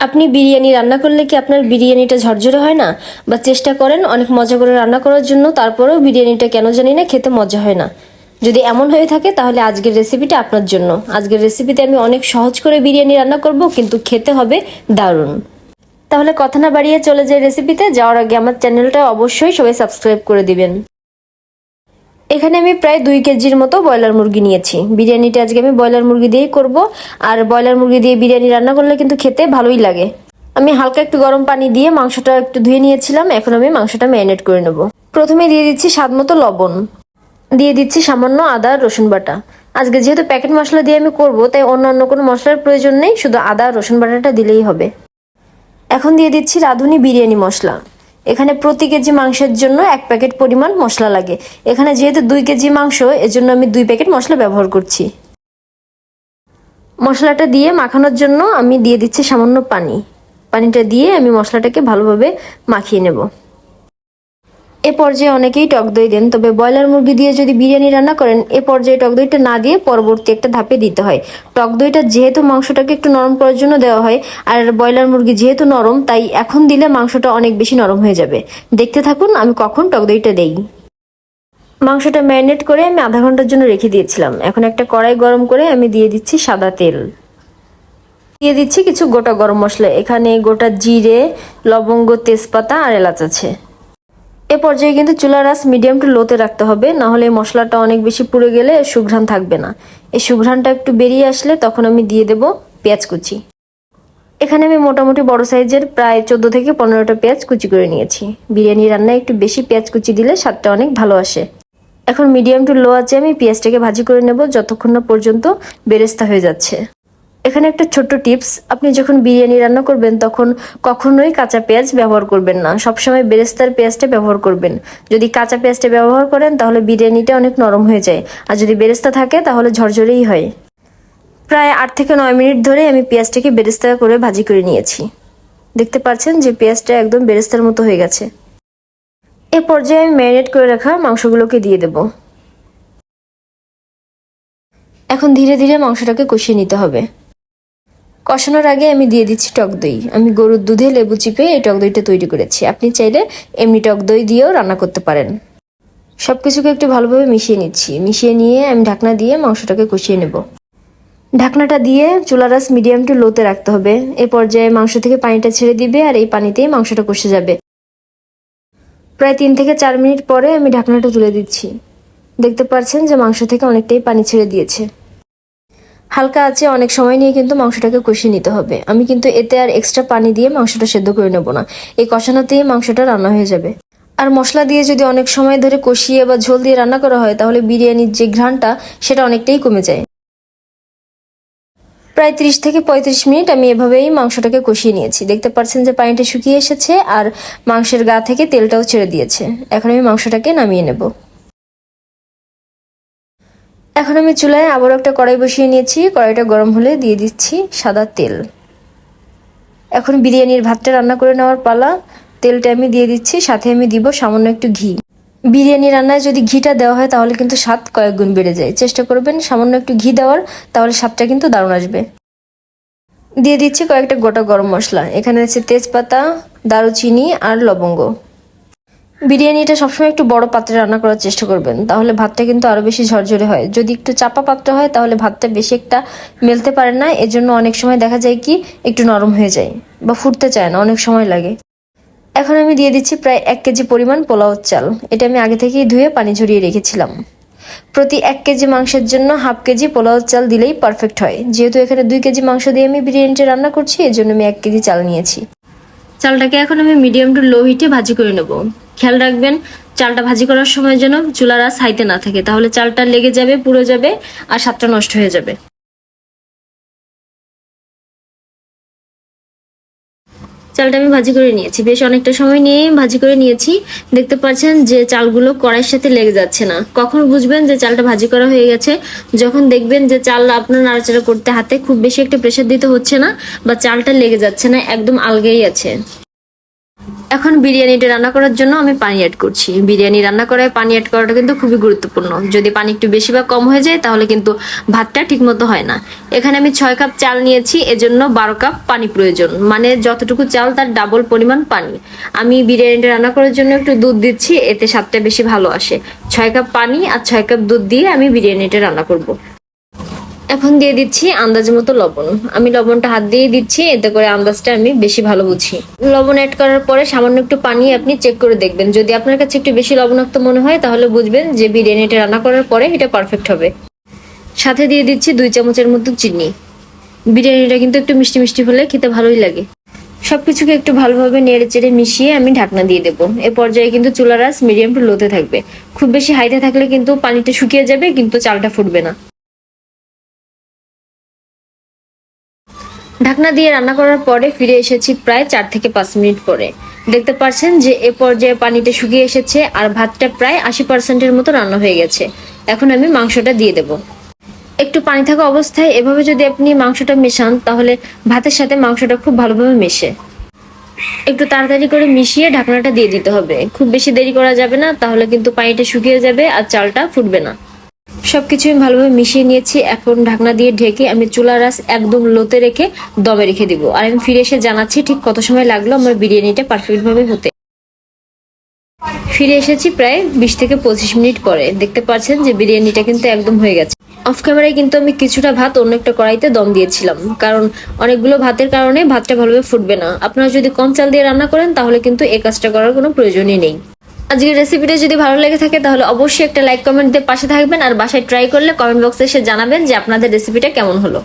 আপনি বিরিয়ানি রান্না করলে কি আপনার বিরিয়ানিটা ঝরঝরে হয় না? বা চেষ্টা করেন অনেক মজা করে রান্না করার জন্য, তারপরেও বিরিয়ানিটা কেন জানি না, খেতে মজা হয় না। যদি এমন হয়ে থাকে, তাহলে আজকের রেসিপিটা আপনার জন্য। আজকের রেসিপিতে আমি অনেক সহজ করে বিরিয়ানি রান্না করব, কিন্তু খেতে হবে দারুণ। তাহলে কথা না বাড়িয়ে চলে যাই রেসিপিতে যাওয়ার আগে আমার চ্যানেলটা অবশ্যই সবাই সাবস্ক্রাইব করে দিবেন। এখানে আমি প্রায় দুই কেজির মতো ব্রয়লার মুরগি নিয়েছি। বিরিয়ানিটা আজকে আমি ব্রয়লার মুরগি দিয়েই করব। আর ব্রয়লার মুরগি দিয়ে বিরিয়ানি রান্না করলে কিন্তু খেতে ভালোই লাগে। আমি হালকা একটু গরম পানি দিয়ে মাংসটা একটু ধুয়ে নিয়েছিলাম। এখন আমি মাংসটা ম্যারিনেট করে নেব। প্রথমে দিয়ে দিচ্ছি স্বাদ মতো লবণ। দিয়ে দিচ্ছি সামান্য আদা আর রসুন বাটা। আজকে যেহেতু প্যাকেট মশলা দিয়ে আমি করব, তাই অন্যান্য কোনো মশলার প্রয়োজন নেই। শুধু আদা আর রসুন বাটাটা দিলেই হবে। এখন দিয়ে দিচ্ছি রাঁধুনি বিরিয়ানি মশলা। এখানে প্রতি কেজি মাংসের জন্য এক প্যাকেট পরিমাণ মশলা লাগে। এখানে যেহেতু দুই কেজি মাংস, এজন্য আমি দুই প্যাকেট মশলা ব্যবহার করছি। মশলাটা দিয়ে মাখানোর জন্য আমি দিয়ে দিচ্ছি সামান্য পানি। পানিটা দিয়ে আমি মশলাটাকে ভালোভাবে মাখিয়ে নেব। এ পর্যায়ে অনেকেই টক দই দেন। তবে ব্রয়লার মুরগি দিয়ে যদি বিরিয়ানি রান্না করেন, এ পর্যায়ে টক দইটা না দিয়ে পরবর্তী একটা ধাপে দিতে হয়। টক দইটা যেহেতু মাংসটাকে একটু নরম করার জন্য দেওয়া হয়, আর ব্রয়লার মুরগি যেহেতু নরম, তাই এখন দিলে মাংসটা অনেক বেশি নরম হয়ে যাবে। দেখতে থাকুন, আমি কখন টক দইটা দেই। মাংসটা ম্যারিনেট করে আমি আধা ঘণ্টার জন্য রেখে দিয়েছিলাম। এখন একটা কড়াই গরম করে আমি দিয়ে দিচ্ছি সাদা তেল। দিয়ে দিচ্ছি কিছু গোটা গরম মশলা। এখানে গোটা জিরে, লবঙ্গ, তেজপাতা আর এলাচ আছে। এ পর্যায়ে কিন্তু চুলার আঁচ মিডিয়াম টু লোতে রাখতে হবে না হলে এই মশলাটা অনেক বেশি পুড়ে গেলে সুঘ্রাণ থাকবে না। এই সুঘ্রাণটা একটু বেরিয়ে আসলে তখন আমি দিয়ে দেব পেঁয়াজ কুচি। এখানে আমি মোটামুটি বড় সাইজের প্রায় চোদ্দ থেকে পনেরোটা পেঁয়াজ কুচি করে নিয়েছি। বিরিয়ানি রান্নায় একটু বেশি পেঁয়াজ কুচি দিলে স্বাদটা অনেক ভালো আসে। এখন মিডিয়াম টু লো আছে আমি পেঁয়াজটাকে ভাজি করে নেব, যতক্ষণ না পর্যন্ত বেরেস্তা হয়ে যাচ্ছে। এখানে একটা ছোট্ট টিপস, আপনি যখন বিরিয়ানি রান্না করবেন তখন কখনোই কাঁচা পেঁয়াজ ব্যবহার করবেন না। সবসময় বেরেস্তার পেঁয়াজটা ব্যবহার করবেন। যদি কাঁচা পেঁয়াজটা ব্যবহার করেন তাহলে বিরিয়ানিটা অনেক নরম হয়ে যায়। আর যদি বেরেস্তা থাকে তাহলে ঝরঝরেই হয়। প্রায় আট থেকে নয় মিনিট ধরে আমি পেঁয়াজটাকে বেরেস্তা করে ভাজি করে নিয়েছি। দেখতে পাচ্ছেন যে পেঁয়াজটা একদম বেরেস্তার মতো হয়ে গেছে। এ পর্যায়ে আমি ম্যারিনেট করে রাখা মাংসগুলোকে দিয়ে দেব। এখন ধীরে ধীরে মাংসটাকে কষিয়ে নিতে হবে। কষানোর আগে আমি দিয়ে দিচ্ছি টক দই। আমি গরুর দুধে লেবু চিপে এই টক দইটা তৈরি করেছি। আপনি চাইলে এমনি টক দই দিয়েও রান্না করতে পারেন। সব কিছুকে একটু ভালোভাবে মিশিয়ে নিচ্ছি। মিশিয়ে নিয়ে আমি ঢাকনা দিয়ে মাংসটাকে কষিয়ে নেব। ঢাকনাটা দিয়ে চুলার আঁচ মিডিয়াম টু লোতে রাখতে হবে। এ পর্যায়ে মাংস থেকে পানিটা ছেড়ে দিবে আর এই পানিতেই মাংসটা কষে যাবে। প্রায় তিন থেকে চার মিনিট পরে আমি ঢাকনাটা তুলে দিচ্ছি। দেখতে পাচ্ছেন যে মাংস থেকে অনেকটাই পানি ছেড়ে দিয়েছে। হালকা আছে, অনেক সময় নিয়ে কিন্তু মাংসটাকে কষিয়ে নিতে হবে। আমি কিন্তু এতে আর এক্সট্রা পানি দিয়ে মাংসটা সেদ্ধ করে নেব না। এই কষানোতেই মাংসটা রান্না হয়ে যাবে। আর মশলা দিয়ে যদি অনেক সময় ধরে কষিয়ে বা ঝোল দিয়ে রান্না করা হয়, তাহলে বিরিয়ানির যে ঘ্রাণটা, সেটা অনেকটাই কমে যায়। প্রায় ত্রিশ থেকে পঁয়ত্রিশ মিনিট আমি এভাবেই মাংসটাকে কষিয়ে নিয়েছি। দেখতে পাচ্ছেন যে পানিটা শুকিয়ে এসেছে আর মাংসের গা থেকে তেলটাও ছেড়ে দিয়েছে। এখন আমি মাংসটাকে নামিয়ে নেব। এখন আমি চুলায় আবার একটা কড়াই বসিয়ে নিয়েছি। কড়াইটা গরম হলে দিয়ে দিচ্ছি সাদা তেল। এখন বিরিয়ানির ভাতটা রান্না করে নেওয়ার পালা। তেলটা আমি দিয়ে দিচ্ছি, সাথে আমি দিব সামান্য একটু ঘি। বিরিয়ানি রান্নায় যদি ঘিটা দেওয়া হয়, তাহলে কিন্তু স্বাদ কয়েক গুণ বেড়ে যায়। চেষ্টা করবেন সামান্য একটু ঘি দেওয়ার, তাহলে স্বাদটা কিন্তু দারুণ আসবে। দিয়ে দিচ্ছি কয়েকটা গোটা গরম মশলা। এখানে আছে তেজপাতা, দারুচিনি আর লবঙ্গ। বিরিয়ানিটা সবসময় একটু বড় পাত্রে রান্না করার চেষ্টা করবেন। তাহলে ভাতটা কিন্তু আরও বেশি ঝরঝরে হয়। যদি একটু চাপা পাত্র হয়, তাহলে ভাতটা বেশি একটা মেলতে পারে না। এজন্য অনেক সময় দেখা যায় কি, একটু নরম হয়ে যায় বা ফুটতে চায় না, অনেক সময় লাগে। এখন আমি দিয়ে দিচ্ছি প্রায় এক কেজি পরিমাণ পোলাও চাল। এটা আমি আগে থেকেই ধুয়ে পানি ঝরিয়ে রেখেছিলাম। প্রতি এক কেজি মাংসের জন্য হাফ কেজি পোলাও চাল দিলেই পারফেক্ট হয়। যেহেতু এখানে দুই কেজি মাংস দিয়ে আমি বিরিয়ানিটা রান্না করছি, এজন্য আমি এক কেজি চাল নিয়েছি। চালটাকে এখন আমি মিডিয়াম টু লো হিটে ভাজি করে নেব। খেয়াল রাখবেন, চালটা ভাজি করার সময় যেন চুলার আঁচ হাইতে না থাকে। তাহলে চালটা লেগে যাবে, পুড়ে যাবে আর স্বাদটা নষ্ট হয়ে যাবে। চালটা আমি ভাজি করে নিয়েছি। বেশ অনেকটা সময় নিয়ে ভাজি করে নিয়েছি। দেখতে পাচ্ছেন যে চালগুলো কড়াইয়ের সাথে লেগে যাচ্ছে না। কখন বুঝবেন যে চালটা ভাজি করা হয়ে গেছে? যখন দেখবেন যে চাল আপনার নাড়াচাড়া করতে হাতে খুব বেশি একটা প্রেশার দিতে হচ্ছে না বা চালটা লেগে যাচ্ছে না, একদম আলগেই আছে। এখন বিরিয়ানিটা রান্না করার জন্য আমি পানি অ্যাড করছি। বিরিয়ানি রান্না করায় পানি অ্যাড করাটা কিন্তু খুবই গুরুত্বপূর্ণ। যদি পানি একটু বেশি বা কম হয়ে যায়, তাহলে কিন্তু ভাতটা ঠিক মতো হয় না। এখানে আমি ছয় কাপ চাল নিয়েছি, এজন্য বারো কাপ পানি প্রয়োজন। মানে যতটুকু চাল, তার ডাবল পরিমাণ পানি। আমি বিরিয়ানিটা রান্না করার জন্য একটু দুধ দিচ্ছি, এতে স্বাদটা বেশি ভালো আসে। ছয় কাপ পানি আর ছয় কাপ দুধ দিয়ে আমি বিরিয়ানিটা রান্না করব। এখন দিয়ে দিচ্ছি আন্দাজ মতো লবণ। আমি লবণটা হাত দিয়ে দিচ্ছি, এতে করে আন্দাজটা আমি বেশি ভালো বুঝি। লবণ অ্যাড করার পরে সামান্য একটু পানি আপনি চেক করে দেখবেন। যদি আপনার কাছে একটু বেশি লবণাক্ত মনে হয়, তাহলে বুঝবেন যে বিরিয়ানিটা রান্না করার পরে এটা পারফেক্ট হবে। সাথে দিয়ে দিচ্ছি দুই চামচের মতো চিনি। বিরিয়ানিটা কিন্তু একটু মিষ্টি মিষ্টি হলে খেতে ভালোই লাগে। সবকিছুকে একটু ভালোভাবে নেড়ে চেড়ে মিশিয়ে আমি ঢাকনা দিয়ে দেবো। এ পর্যায়ে কিন্তু চুলার আঁচ মিডিয়াম টু লোতে থাকবে। খুব বেশি হাইতে থাকলে কিন্তু পানিটা শুকিয়ে যাবে, কিন্তু চালটা ফুটবে না। ঢাকনা দিয়ে রান্না করার পরে ফিরে এসেছি প্রায় চার থেকে পাঁচ মিনিট পরে। দেখতে পাচ্ছেন যে এ পর্যায়ে পানিটা শুকিয়ে এসেছে আর ভাতটা প্রায় আশি পার্সেন্টের মতো রান্না হয়ে গেছে। এখন আমি মাংসটা দিয়ে দেব। একটু পানি থাকা অবস্থায় এভাবে যদি আপনি মাংসটা মেশান, তাহলে ভাতের সাথে মাংসটা খুব ভালোভাবে মেশে। একটু তাড়াতাড়ি করে মিশিয়ে ঢাকনাটা দিয়ে দিতে হবে। খুব বেশি দেরি করা যাবে না, তাহলে কিন্তু পানিটা শুকিয়ে যাবে আর চালটা ফুটবে না। সবকিছু আমি ভালোভাবে মিশিয়ে নিয়েছি। এখন ঢাকনা দিয়ে ঢেকে আমি চুলার আঁচ একদম লোতে রেখে দমে রেখে দিব। আর আমি ফিরে এসে জানাচ্ছি ঠিক কত সময় লাগল আমার বিরিয়ানিটা পারফেক্ট ভাবে হতে। ফিরে এসেছি প্রায় বিশ থেকে পঁচিশ মিনিট পরে। দেখতে পাচ্ছেন যে বিরিয়ানিটা কিন্তু একদম হয়ে গেছে। অফ ক্যামেরায় কিন্তু আমি কিছুটা ভাত, অন্য একটা কড়াইতে দম দিয়েছিলাম। কারণ অনেকগুলো ভাতের কারণে ভাতটা ভালোভাবে ফুটবে না। আপনারা যদি কম চাল দিয়ে রান্না করেন, তাহলে কিন্তু এই কাজটা করার কোনো প্রয়োজনই নেই। আজকের রেসিপিটা যদি ভালো লেগে থাকে, তাহলে অবশ্যই একটা লাইক কমেন্ট দিয়ে পাশে থাকবেন, আর বাসায় ট্রাই করলে কমেন্ট বক্সে এসে জানাবেন যে আপনাদের রেসিপিটা কেমন হলো।